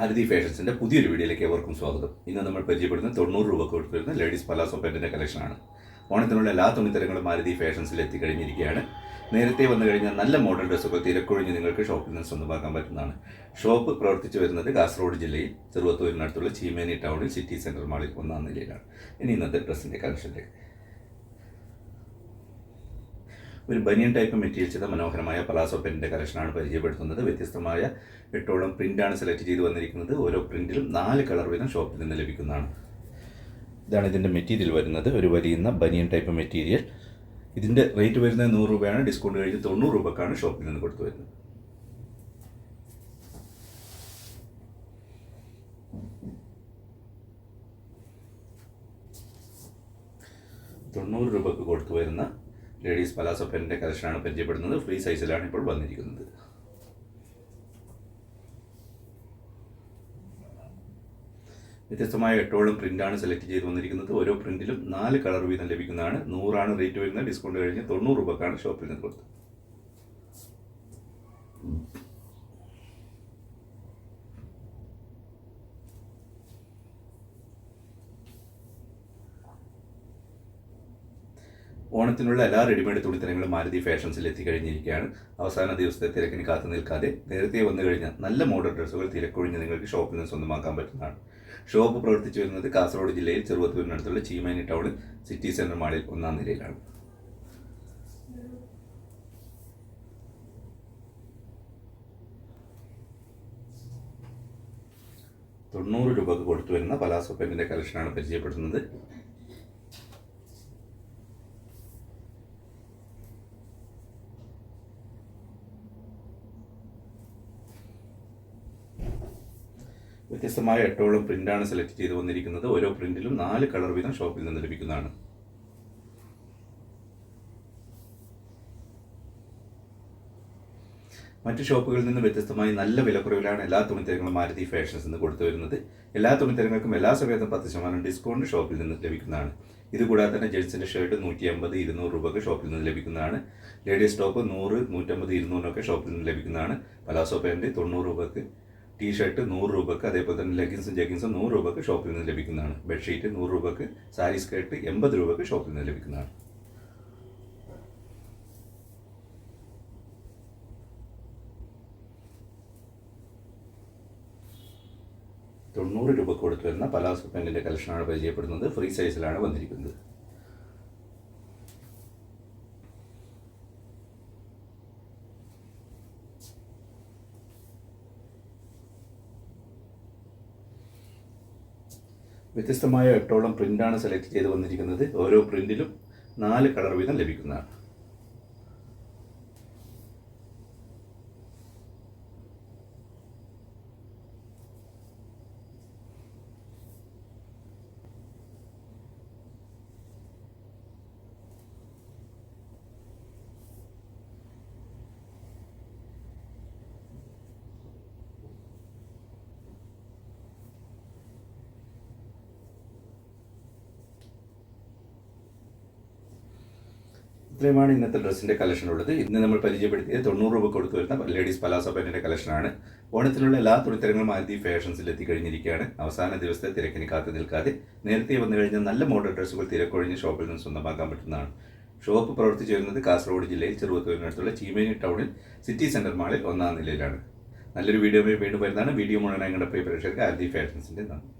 ആരതി ഫാഷൻസിന്റെ പുതിയൊരു വീഡിയോയിലേക്ക് ഏവർക്കും സ്വാഗതം. ഇന്ന് നമ്മൾ പരിചയപ്പെടുന്ന തൊണ്ണൂറ് രൂപ കൊടുത്തു വരുന്ന ലേഡീസ് പലാസോ പാന്റിന്റെ കളക്ഷനാണ് ഓണത്തിനുള്ള എല്ലാ തുണിത്തരങ്ങളും ആരതി ഫാഷൻസിൽ എത്തിക്കഴിഞ്ഞിരിക്കുകയാണ്. നേരത്തെ വന്നു കഴിഞ്ഞാൽ നല്ല മോഡൽ ഡ്രസ്സുകൾ തിരക്കൊഴിഞ്ഞ് നിങ്ങൾക്ക് ഷോപ്പിൽ നിന്ന് സ്വന്തമാക്കാൻ പറ്റുന്നതാണ്. ഷോപ്പ് പ്രവർത്തിച്ചു വരുന്നത് കാസർഗോഡ് ജില്ലയിൽ ചെറുവത്തൂരിനടുത്തുള്ള ചീമേനി ടൗണിൽ സിറ്റി സെന്റർ മാളിൽ ഒന്നാം നിലയിലാണ്. ഇനി ഇന്നത്തെ ഡ്രസ്സിന്റെ കളക്ഷനിലേക്ക് ഒരു ബനിയൻ ടൈപ്പ് മെറ്റീരിയൽ ചെയ്ത മനോഹരമായ പലാസോ പെന്നിന്റെ കളക്ഷനാണ് പരിചയപ്പെടുത്തുന്നത്. വ്യത്യസ്തമായ എട്ടോളം പ്രിന്റാണ് സെലക്ട് ചെയ്ത് വന്നിരിക്കുന്നത്. ഓരോ പ്രിന്റിലും നാല് കളർ വീതം ഷോപ്പിൽ നിന്ന് ലഭിക്കുന്നതാണ്. ഇതാണ് ഇതിന്റെ മെറ്റീരിയൽ വരുന്നത്. ഒരു വലിയുന്ന ബനിയൻ ടൈപ്പ് മെറ്റീരിയൽ ഇതിന്റെ റേറ്റ് വരുന്നത് നൂറ് രൂപയാണ്. ഡിസ്കൗണ്ട് കഴിഞ്ഞ് തൊണ്ണൂറ് രൂപക്കാണ് ഷോപ്പിൽ നിന്ന് കൊടുത്തു വരുന്നത്. തൊണ്ണൂറ് രൂപക്ക് കൊടുത്തു വരുന്ന ലേഡീസ് പലാസോ പെന്നിന്റെ കളക്ഷനാണ് പരിചയപ്പെടുന്നത്. ഫ്രീ സൈസിലാണ് ഇപ്പോൾ വന്നിരിക്കുന്നത്. വ്യത്യസ്തമായ എട്ടോളം പ്രിന്റാണ് സെലക്ട് ചെയ്ത് വന്നിരിക്കുന്നത്. ഓരോ പ്രിന്റിലും നാല് കളർ വീതം ലഭിക്കുന്നതാണ്. നൂറാണ് റേറ്റ് വരുന്നത്. ഡിസ്കൗണ്ട് കഴിഞ്ഞ് തൊണ്ണൂറ് രൂപക്കാണ് ഷോപ്പിൽ നിന്ന് കൊടുത്തത്. ഓണത്തിനുള്ള എല്ലാ റെഡിമെയ്ഡ് തുണിത്തരങ്ങളും മാരുതി ഫാഷൻസിൽ എത്തിക്കഴിഞ്ഞിരിക്കുകയാണ്. അവസാന ദിവസത്തെ തിരക്കിന് കാത്തു നിൽക്കാതെ നേരത്തെ വന്നു കഴിഞ്ഞാൽ നല്ല മോഡൽ ഡ്രസ്സുകൾ തിരക്കൊഴിഞ്ഞ് നിങ്ങൾക്ക് ഷോപ്പിൽ നിന്ന് സ്വന്തമാക്കാൻ പറ്റുന്നതാണ്. ഷോപ്പ് പ്രവർത്തിച്ചു വരുന്നത് കാസർഗോഡ് ജില്ലയിൽ ചെറുവത്തൂരിനടുത്തുള്ള ചീമേനി ടൗണിൽ സിറ്റി സെന്റർ മാളിൽ ഒന്നാം നിലയിലാണ്. തൊണ്ണൂറ് രൂപക്ക് കൊടുത്തു വരുന്ന പലാസോ പെന്റിന്റെ കളക്ഷനാണ് പരിചയപ്പെടുത്തുന്നത്. വ്യത്യസ്തമായ എട്ടോളം പ്രിന്റാണ് സെലക്ട് ചെയ്ത് വന്നിരിക്കുന്നത്. ഓരോ പ്രിന്റിലും നാല് കളർ വീതം ഷോപ്പിൽ നിന്ന് ലഭിക്കുന്നതാണ്. മറ്റു ഷോപ്പുകളിൽ നിന്ന് വ്യത്യസ്തമായി നല്ല വിലക്കുറവിലാണ് എല്ലാ തുണിത്തരങ്ങളും മാരുതി ഫാഷൻസ് നിന്ന് കൊടുത്തു വരുന്നത്. എല്ലാ തുണിത്തരങ്ങൾക്കും എല്ലാ സമയത്തും പത്ത് ശതമാനം ഡിസ്കൗണ്ട് ഷോപ്പിൽ നിന്ന് ലഭിക്കുന്നതാണ്. ഇതുകൂടാതെ തന്നെ ജെൻസിന്റെ ഷർട്ട് നൂറ്റി അമ്പത് ഇരുന്നൂറ് രൂപയ്ക്ക് ഷോപ്പിൽ നിന്ന് ലഭിക്കുന്നതാണ്. ലേഡീസ് ടോപ്പ് നൂറ് നൂറ്റമ്പത് ഇരുന്നൂറിനൊക്കെ ഷോപ്പിൽ നിന്ന് ലഭിക്കുന്നതാണ്. പലാസോ പാന്റ് തൊണ്ണൂറ് രൂപയ്ക്ക് ടീ ഷർട്ട് നൂറ് രൂപക്ക് അതേപോലെ തന്നെ ലെഗിൻസും ജഗിൻസും നൂറ് രൂപക്ക് ഷോപ്പിൽ നിന്ന് ലഭിക്കുന്നതാണ്. ബെഡ്ഷീറ്റ് നൂറ് രൂപക്ക് സാരി സ്കേർട്ട് എൺപത് രൂപക്ക് ഷോപ്പിൽ നിന്ന് ലഭിക്കുന്നതാണ്. തൊണ്ണൂറ് രൂപ കൊടുത്തു വരുന്ന പലാസോ പെന്റിന്റെ കളക്ഷനാണ് പരിചയപ്പെടുന്നത്. ഫ്രീ സൈസിലാണ് വന്നിരിക്കുന്നത്. വ്യത്യസ്തമായ എട്ടോളം പ്രിന്റാണ് സെലക്ട് ചെയ്ത് വന്നിരിക്കുന്നത്. ഓരോ പ്രിന്റിലും നാല് കളർ വീതം ലഭിക്കുന്നതാണ്. ഇത്രയുമാണ് ഇന്നത്തെ ഡ്രസ്സിന്റെ കളക്ഷൻ ഉള്ളത്. ഇന്ന് നമ്മൾ പരിചയപ്പെടുത്തിയത് തൊണ്ണൂറ് രൂപ കൊടുത്തു വരുന്ന ലേഡീസ് പലാസോ പാന്റിന്റെ കളക്ഷനാണ് ഓണത്തിനുള്ള എല്ലാ തുണിത്തരങ്ങളും ആദ്യം ഫാഷൻസിൽ എത്തിക്കഴിഞ്ഞിരിക്കുകയാണ്. അവസാന ദിവസത്തെ തിരക്കിന് കാത്തു നിൽക്കാതെ നേരത്തെ വന്നു കഴിഞ്ഞാൽ നല്ല മോഡൽ ഡ്രസ്സുകൾ തിരക്കൊഴിഞ്ഞ് ഷോപ്പിൽ നിന്ന് സ്വന്തമാക്കാൻ പറ്റുന്നതാണ്. ഷോപ്പ് പ്രവർത്തിച്ചു വരുന്നത് കാസർഗോഡ് ജില്ലയിൽ ചെറുവത്തൂരിനടുത്തുള്ള ചീമേനി ടൗണിൽ സിറ്റി സെന്റർ മാളിൽ ഒന്നാം നിലയിലാണ്. നല്ലൊരു വീഡിയോ വീണ്ടും വരുന്നതാണ്. വീഡിയോ മുഴുവൻ ഞങ്ങളുടെ പ്രേക്ഷകർക്ക് ആരതി ഫാഷൻസിന്റെ നന്ദി.